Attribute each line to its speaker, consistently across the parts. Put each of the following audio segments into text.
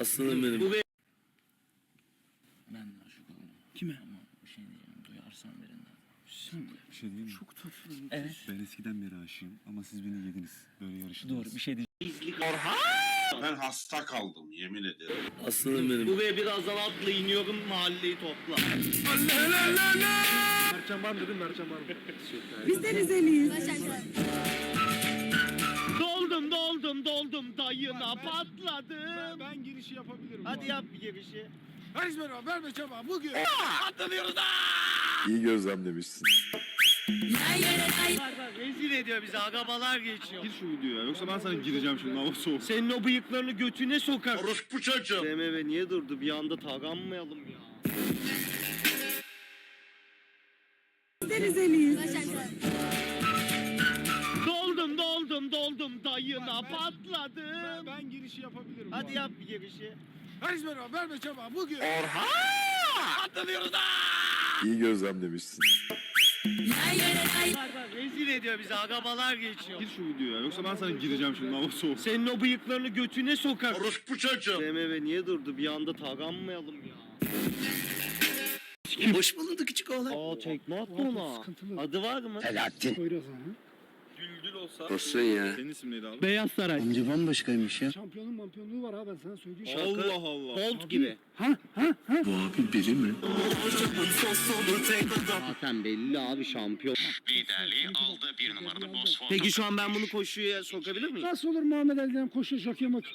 Speaker 1: Aslanım benim. Bu
Speaker 2: Ben de aşık oldum.
Speaker 3: Kime?
Speaker 2: Ama bir şey diyeceğim. Duyarsan birinden.
Speaker 4: Bir şey diyeyim mi?
Speaker 3: Çok tatlı.
Speaker 2: Evet.
Speaker 4: Ben eskiden beri aşığım ama siz beni yediniz. Böyle yarıştınız.
Speaker 2: Dur bir şey diyeceğim.
Speaker 5: Ben hasta kaldım yemin ederim.
Speaker 1: aslanım benim.
Speaker 3: Buraya birazdan atla iniyorum mahalleyi topla. Mertcan var mı dedim Mertcan var mı?
Speaker 6: Biz de Rizeliyiz.
Speaker 3: Doldum dayına patladım.
Speaker 7: Ben girişi yapabilirim.
Speaker 3: Hadi yap bir girişi.
Speaker 7: Herkes merhaba. Ben Beçem abi. Bugün
Speaker 8: İyi gözlemlemişsin.
Speaker 3: Bak bak rezil ediyor bizi agabalar geçiyor.
Speaker 4: Gir şu videoya yoksa ben sana gireceğim şimdi hava soğuk.
Speaker 3: Senin o bıyıklarını götüne sokar.
Speaker 5: Orospu çocuğum.
Speaker 3: BMW niye durdu? Bir anda taranmayalım ya.
Speaker 6: Rizeliyiz.
Speaker 3: Doldum doldum dayına patladım.
Speaker 7: ben girişi yapabilirim.
Speaker 3: Hadi yap bir girişi.
Speaker 7: Herkes merhaba. Ben Beçem abi. Bugün
Speaker 8: İyi gözlemlemişsin.
Speaker 3: Bak bak rezil ediyor bizi agabalar geçiyor.
Speaker 4: Gir şu videoya yoksa ben sana gireceğim şimdi hava soğuk.
Speaker 3: Senin o bıyıklarını götüne sokar.
Speaker 5: Orospu çocuğum.
Speaker 3: BMW niye durdu? Bir anda taranmayalım ya.
Speaker 1: Hoş bulunduk küçük oğlan.
Speaker 3: Aa tekme attı ona. Adı var mı?
Speaker 7: Poyraz ha.
Speaker 1: Olsun ya.
Speaker 4: Senin isim neydi abi?
Speaker 3: Beyaz Saray.
Speaker 1: Amca bambaşkaymış ya.
Speaker 7: Şampiyonun mampiyonluğu var ha ben sana söyleyeyim.
Speaker 4: Allah Allah.
Speaker 3: Bolt gibi.
Speaker 1: Bu abi deli mi?
Speaker 3: Zaten belli abi şampiyon.
Speaker 5: Liderliği aldı bir numaralı Bosfor.
Speaker 3: Peki şu an ben bunu koşuya sokabilir miyim?
Speaker 7: Nasıl olur Muhammed Ali'den koşu jockey motor?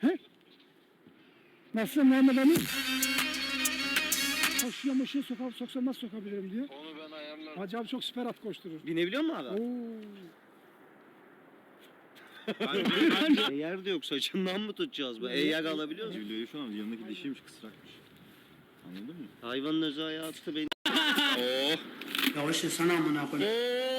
Speaker 7: He? Nasıl Muhammed Ali? Koşuya moşuya sokar, soksam nasıl sokabilirim diyor. Onu ben ayarlarım. Hacı abi çok süper at koşturur.
Speaker 3: Binebiliyor musun abi?
Speaker 7: Oo.
Speaker 3: Eğer de yok saçından mı tutacağız bu? Eğer alabiliyor musun?
Speaker 4: Videoyu şu an yanındaki dişiymiş kısrakmış. Anladın mı?
Speaker 3: Hayvanın özel hayatı beni.
Speaker 1: Yavaş sana amına koyayım.